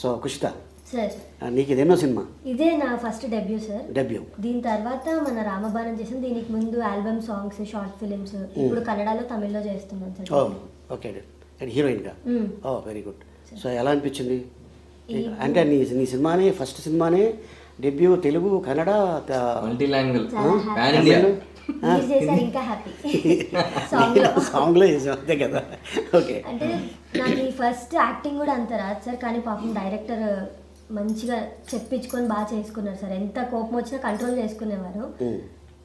So Kushitha. Sir. నీకు ఇది ఎన్నో సినిమా? ఇదే నా ఫస్ట్ డెబ్యూ సార్. డెబ్యూ. దీని తర్వాత మన రామబాణం చేసాం దీనికి ముందు ఆల్బమ్ సాంగ్స్ షార్ట్ ఫిలిమ్స్ ఇప్పుడు కన్నడలో తమిళ్ళో చేస్తున్నాం సార్. ఓ ఓకే అండ్ హీరోయిన్గా. ఓ వెరీ గుడ్. సో ఎలా అనిపించింది? అంటే నీ నీ సినిమానే ఫస్ట్ సినిమానే debut Telugu Kannada multi language ఇంకా హ్యాపీ. సాంగ్లో. చేసాం అంతే కదా. ఓకే. అంటే నాకు ఈ ఫస్ట్ యాక్టింగ్ కూడా అంత రాదు సార్ కానీ పాపం డైరెక్టర్ మంచిగా చెప్పించుకొని బాగా చేసుకున్నారు సార్. ఎంత కోపం వచ్చినా కంట్రోల్ చేసుకునేవారు.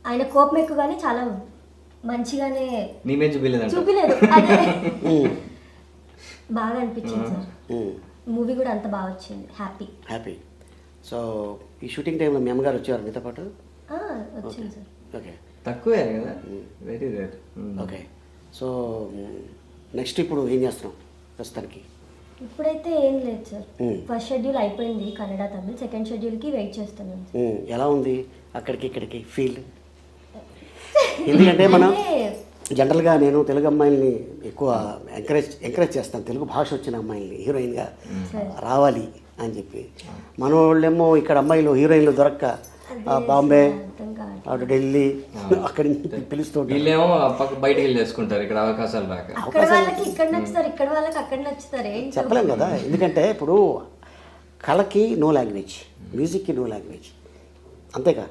ఆయన కోపం ఎక్కువగానే చాలా మంచిగానే చూపిలేదు. అదే. బాగా అనిపించింది సార్. మూవీ కూడా అంత బాగా వచ్చింది. హ్యాపీ. హ్యాపీ. సో ఈ షూటింగ్ టైంలో మీ అమ్మగారు వచ్చారు మీతో పాటు? వచ్చింది సార్. ఓకే. తక్కువే కదా? Very rare okay. So next ఇప్పుడు ఏం చేస్తున్నాం ప్రస్తుతానికి? ఇప్పుడైతే ఏం లేదు సార్. ఫస్ట్ షెడ్యూల్ అయిపోయింది కన్నడ తమిళ్. సెకండ్ షెడ్యూల్కి వెయిట్ మ్మ్. ఎలా ఉంది అక్కడికి ఇక్కడికి ఫీల్ ఎందుకంటే మనం జనరల్గా నేను తెలుగు అమ్మాయిల్ని ఎక్కువ ఎంకరేజ్ ఎంకరేజ్ చేస్తాను. తెలుగు భాష వచ్చిన అమ్మాయిల్ని హీరోయిన్గా. రావాలి అని చెప్పి. మన వాళ్ళేమో ఇక్కడ అమ్మాయిలు హీరోయిన్లు దొరక్క బాంబే అటు ఢిల్లీ అక్కడి నుంచి పిలుస్తూ ఉంటారు. వీళ్ళేమో పక్క బయటికి వెళ్ళి చేసుకుంటారు ఇక్కడ అవకాశాలు రాక. అక్కడ వాళ్ళకి ఇక్కడ నచ్చుతారు ఇక్కడ వాళ్ళకి అక్కడ నచ్చుతారు చెప్పలేం కదా ఎందుకంటే ఇప్పుడు కళకి నో లాంగ్వేజ్ మ్యూజిక్కి నో లాంగ్వేజ్ అంతేగా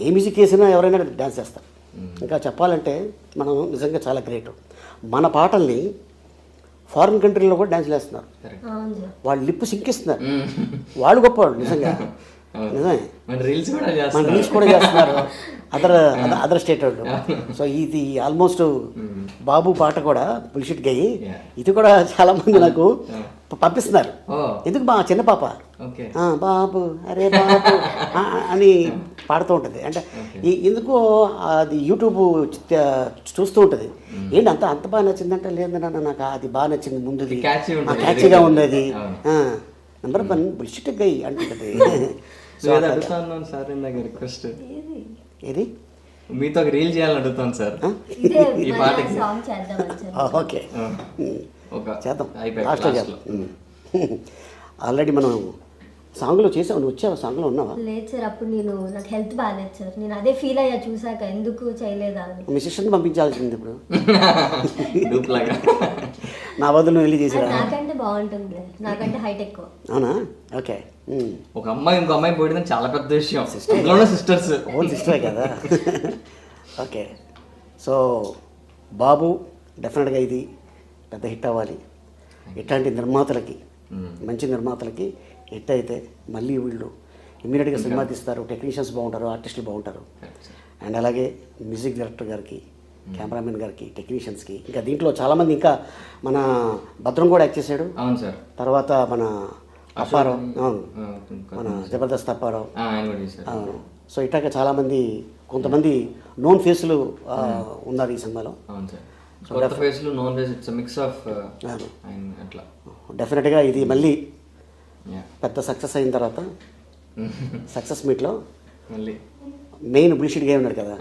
ఏ మ్యూజిక్ వేసినా ఎవరైనా డ్యాన్స్ చేస్తారు. ఇంకా చెప్పాలంటే మనం నిజంగా చాలా గ్రేట్ మన పాటల్ని ఫారిన్ కంట్రీలో కూడా డ్యాన్స్ వేస్తున్నారు వాళ్ళు లిప్పు సింకిస్తున్నారు వాళ్ళు గొప్పవాళ్ళు నిజంగా. నిజమే. మన రీల్స్ కూడా చేస్తారు రీల్స్ కూడా చేస్తున్నారు. అదర్ అదర్ స్టేట్ వాళ్ళు సో ఇది ఆల్మోస్ట్ బాబు పాట కూడా బుల్షిట్ గయ్యి. ఇది కూడా చాలా మంది నాకు పంపిస్తున్నారు. ఎందుకు మా చిన్న పాప? బాబు అరే బాబు అని పాడుతూ ఉంటుంది. అంటే ఎందుకో అది యూట్యూబ్ చూస్తూ ఉంటుంది. ఏంటి అంత అంత బాగా నచ్చిందంటే లేదు నాన్న నాకు అది బాగా నచ్చింది ముందుది. క్యాచ్గా ఉండేది. వన్ బుల్షిట్ గై అడుగుతాను సార్ ఇందాక రిక్వెస్ట్ ఏది? మీతో ఒక రీల్ చేయాలని అడుగుతాను సార్. ఇదే ఈ పాటకి. ఓకే. చేద్దాం. లాస్ట్లో చేద్దాం. ఆల్రెడీ మనం సాంగ్లో చేసావు నువ్వు వచ్చావా సాంగ్లో ఉన్నావా? లేదు సార్ అప్పుడు నేను నాకు హెల్త్ బాగాలేదు సార్. నేను అదే ఫీల్ అయ్యా చూసాక ఎందుకు చేయలేదా అని. మీ సిస్టర్ని పంపించాల్సింది ఇప్పుడు. నా బదులు నువ్వు వెళ్ళి చేసిరా. నాకంటే బాగుంటుంది నాకంటే హైట్ ఎక్కువ. అవునా? ఓకే. ఒక అమ్మాయి ఇంకో అమ్మాయి పోయడం చాలా పెద్ద విషయం. అందులోనే సిస్టర్స్ ఓన్ సిస్టరే కదా. ఓకే. సో బాబు డెఫినెట్గా ఇది పెద్ద హిట్ అవ్వాలి. ఇట్లాంటి నిర్మాతలకి మంచి నిర్మాతలకి హిట్ అయితే మళ్ళీ వీళ్ళు ఇమ్మీడియట్గా సినిమా తీస్తారు టెక్నీషియన్స్ బాగుంటారు ఆర్టిస్టులు బాగుంటారు. అండ్ అలాగే మ్యూజిక్ డైరెక్టర్ గారికి కెమెరామెన్ గారికి టెక్నీషియన్స్కి. ఇంకా దీంట్లో చాలామంది ఇంకా మన భద్రం కూడా యాక్ట్ చేశాడు. అవును సార్. తర్వాత మన అప్పారావు. అవును. మన జబర్దస్త్ అప్పారావు. అవును. సో ఇట్లాగ చాలామంది కొంతమంది నోన్ ఫేస్లు ఉన్నారు ఈ సినిమాలో. కొత్త ఫేస్ నాన్ ఇట్స్ మిక్స్ ఆఫ్. ఆయన అట్లా. డెఫినెట్గా ఇది మళ్ళీ. పెద్ద సక్సెస్ అయిన తర్వాత సక్సెస్ మీట్లో మళ్ళీ. మెయిన్ బుల్షిట్గా ఉన్నాడు కదా?